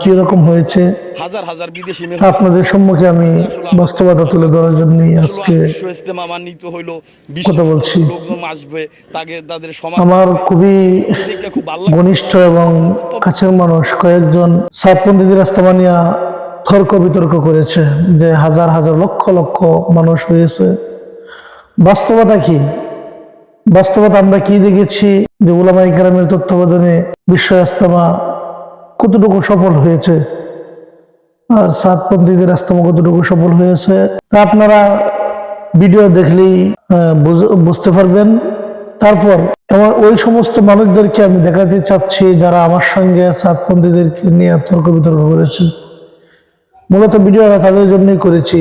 কীরকম হয়েছে হাজার হাজার বিদেশি আপনাদের সম্মুখে আমি বাস্তবতা তুলে ধরার জন্য আজকে হইল কথা বলছি। আসবে তাকে তাদের আমার খুবই। ঘনিষ্ঠ এবং কাছের মানুষ কয়েকজন সাতপন্থীদের ইস্তমা নিয়ে তর্ক বিতর্ক করেছে যে হাজার হাজার লক্ষ লক্ষ মানুষ হয়েছে বাস্তবতা কি বাস্তবতা আমরা কি দেখেছি যে উলামাই কেরামের তত্ত্বাবধানে বিশ্ব ইস্তেমা কতটুকু সফল হয়েছে? আর সাতপন্থীদের ইস্তেমা কতটুকু সফল হয়েছে? তা আপনারা ভিডিও দেখলেই বুঝতে পারবেন। তারপর আমার ওই সমস্ত মানুষদেরকে আমি দেখাতে চাচ্ছি যারা আমার সঙ্গে সাতপন্থীদেরকে নিয়ে তর্ক বিতর্ক করেছে। মূলত ভিডিওটা তাদের জন্যই করেছি।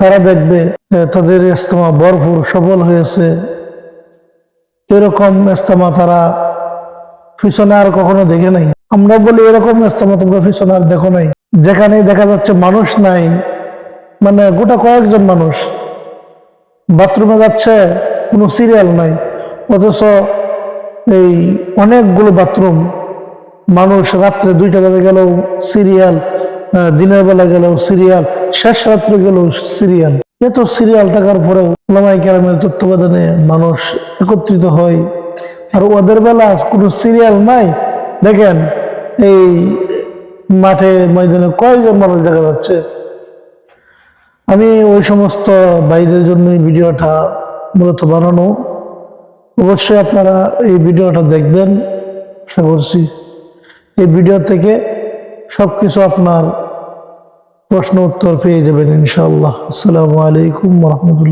তারা দেখবে তাদের ইস্তেমা ভরপুর সফল হয়েছে। এরকম ইস্তেমা তারা পিছনে আর কখনো দেখে নাই। আমরা বলি এরকম ইস্তেমা তোমরা পিছনে আর দেখো নাই। যেখানে দেখা যাচ্ছে মানুষ নাই মানে গোটা কয়েকজন মানুষ। বাথরুমে যাচ্ছে, কোনো সিরিয়াল নাই। অথচ এই অনেকগুলো বাথরুম, মানুষ রাত্রে দুইটা বেলা গেলেও সিরিয়াল দিনের বেলা গেলেও সিরিয়াল, শেষ রাত্রে গেলেও সিরিয়াল। এত সিরিয়াল থাকার পরেও ওলামাই কেরামের তত্ত্বাবধানে মানুষ একত্রিত হয়। আর ওদের বেলা কোনো সিরিয়াল নাই। দেখেন, এই মাঠে ময়দানে কয়জন মানুষ দেখা যাচ্ছে? আমি ওই সমস্ত বাইরের জন্য ভিডিওটা মূলত বানানো। অবশ্যই আপনারা এই ভিডিওটা দেখবেন, আশা করছি। এই ভিডিও থেকে সব কিছু আপনার প্রশ্ন উত্তর পেয়ে যাবেন ইনশাআল্লাহ। আসসালামু আলাইকুম রহমতুল্লাহ।